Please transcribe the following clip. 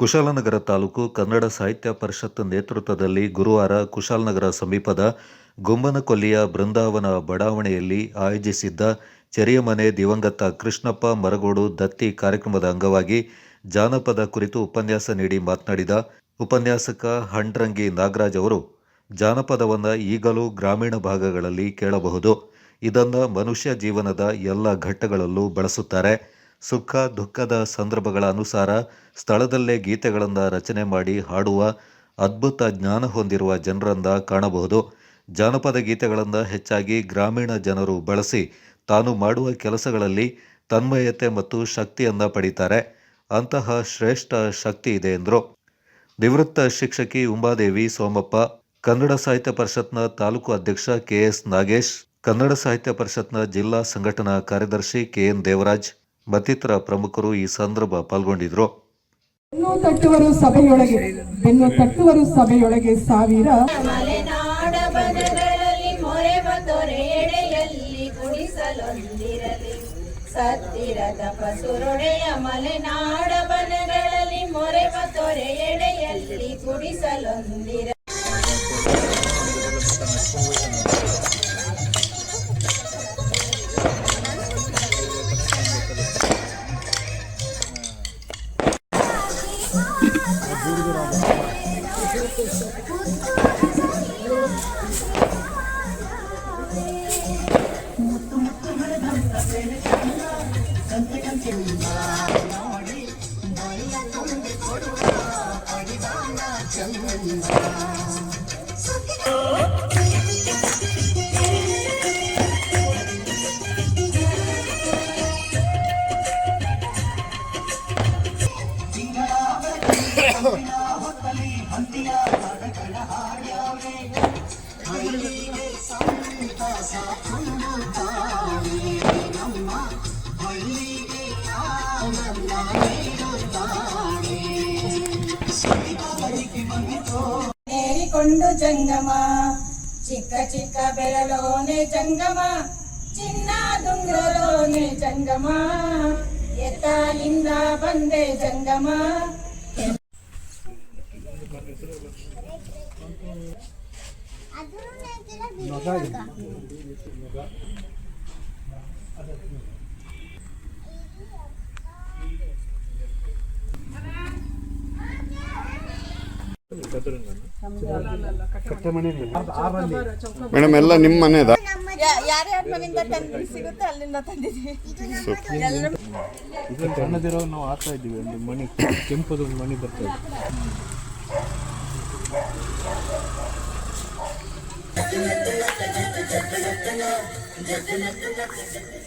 ಕುಶಾಲನಗರ ತಾಲೂಕು ಕನ್ನಡ ಸಾಹಿತ್ಯ ಪರಿಷತ್ ನೇತೃತ್ವದಲ್ಲಿ ಗುರುವಾರ ಕುಶಾಲನಗರ ಸಮೀಪದ ಗುಮ್ಮನಕೊಲ್ಲಿಯ ಬೃಂದಾವನ ಬಡಾವಣೆಯಲ್ಲಿ ಆಯೋಜಿಸಿದ್ದ ಚೆರಿಯಮನೆ ದಿವಂಗತ ಕೃಷ್ಣಪ್ಪ ಮರಗೋಡು ದತ್ತಿ ಕಾರ್ಯಕ್ರಮದ ಅಂಗವಾಗಿ ಜಾನಪದ ಕುರಿತು ಉಪನ್ಯಾಸ ನೀಡಿ ಮಾತನಾಡಿದ ಉಪನ್ಯಾಸಕ ಹಂಡ್ರಂಗಿ ನಾಗರಾಜ್ ಅವರು, ಜಾನಪದವನ್ನು ಈಗಲೂ ಗ್ರಾಮೀಣ ಭಾಗಗಳಲ್ಲಿ ಕೇಳಬಹುದು. ಇದನ್ನು ಮನುಷ್ಯ ಜೀವನದ ಎಲ್ಲ ಘಟ್ಟಗಳಲ್ಲೂ ಬಳಸುತ್ತಾರೆ. ಸುಖ, ದುಃಖದ ಸಂದರ್ಭಗಳ ಅನುಸಾರ ಸ್ಥಳದಲ್ಲೇ ಗೀತೆಗಳನ್ನು ರಚನೆ ಮಾಡಿ ಹಾಡುವ ಅದ್ಭುತ ಜ್ಞಾನ ಹೊಂದಿರುವ ಜನರಂದ ಕಾಣಬಹುದು. ಜಾನಪದ ಗೀತೆಗಳನ್ನು ಹೆಚ್ಚಾಗಿ ಗ್ರಾಮೀಣ ಜನರು ಬಳಸಿ ತಾನು ಮಾಡುವ ಕೆಲಸಗಳಲ್ಲಿ ತನ್ಮಯತೆ ಮತ್ತು ಶಕ್ತಿಯನ್ನು ಪಡೀತಾರೆ. ಅಂತಹ ಶ್ರೇಷ್ಠ ಶಕ್ತಿ ಇದೆ ಎಂದರು. ನಿವೃತ್ತ ಶಿಕ್ಷಕಿ ಉಮಾದೇವಿ ಸೋಮಪ್ಪ, ಕನ್ನಡ ಸಾಹಿತ್ಯ ಪರಿಷತ್ನ ತಾಲೂಕು ಅಧ್ಯಕ್ಷ ಕೆಎಸ್ ನಾಗೇಶ್, ಕನ್ನಡ ಸಾಹಿತ್ಯ ಪರಿಷತ್ನ ಜಿಲ್ಲಾ ಸಂಘಟನಾ ಕಾರ್ಯದರ್ಶಿ ಕೆಎನ್ ದೇವರಾಜ್ ಮತ್ತಿತರ ಪ್ರಮುಖರು ಈ ಸಂದರ್ಭ ಪಾಲ್ಗೊಂಡಿದ್ರು. ಬೆನ್ನು ತಟ್ಟುವರು ಸಭೆಯೊಳಗೆ ಬೆನ್ನು ತಟ್ಟುವರು ಸಭೆಯೊಳಗೆ ಸಾವಿರ. ಮಲೆನಾಡ ಬನಗಳಲ್ಲಿ ಮೊರೆವ ಎಡೆಯಲ್ಲಿ ಕುಡಿಸಲೊಂದಿರಲಿ ಸತ್ತಿರದ ಪಸುರೊಡೆಯ ಮಲೆನಾಡ ಬನಗಳಲ್ಲಿ ಮೊರೆ ತೊರೆ ಎಡೆಯಲ್ಲಿ ಕುಡಿಸಲೊಂದಿರ Oh. ಏರಿಕೊಂಡು ಜಂಗಮ ಚಿಕ್ಕ ಚಿಕ್ಕ ಬೆರಳೋನೆ ಜಂಗಮ ಚಿನ್ನ ದುಂಗ್ರಲೋನೆ ಜಂಗಮ ಎತ್ತಾಲಿಂದ ಬಂದೆ ಜಂಗಮ ಮೇಡಮ್ ಎಲ್ಲ ನಿಮ್ಮ ಮನೆದ? ಯಾರ್ಯಾರ ಮನೆಯಿಂದ ತಂದು ಸಿಗುತ್ತೆ ಅಲ್ಲಿಂದ ತಂದಿದ್ದೀವಿ. ಇದು ಸಣ್ಣದಿರೋ ನಾವು ಹಾಕ್ತಾ ಇದ್ದೀವಿ ಮಣಿ ಕೆಂಪದು ಮಣಿ ಬರ್ತಾ ಇದೆ. Thank you.